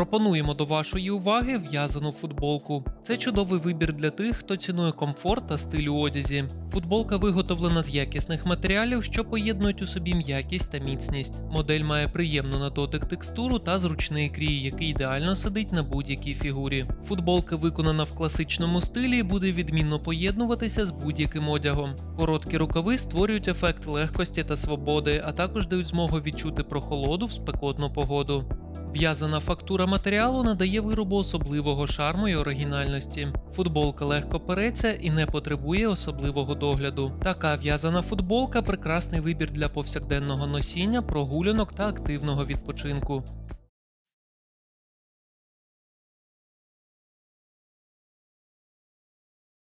Пропонуємо до вашої уваги в'язану футболку. Це чудовий вибір для тих, хто цінує комфорт та стиль у одязі. Футболка виготовлена з якісних матеріалів, що поєднують у собі м'якість та міцність. Модель має приємну на дотик текстуру та зручний крій, який ідеально сидить на будь-якій фігурі. Футболка виконана в класичному стилі і буде відмінно поєднуватися з будь-яким одягом. Короткі рукави створюють ефект легкості та свободи, а також дають змогу відчути прохолоду в спекотну погоду. В'язана фактура матеріалу надає виробу особливого шарму і оригінальності. Футболка легко переться і не потребує особливого догляду. Така в'язана футболка прекрасний вибір для повсякденного носіння, прогулянок та активного відпочинку.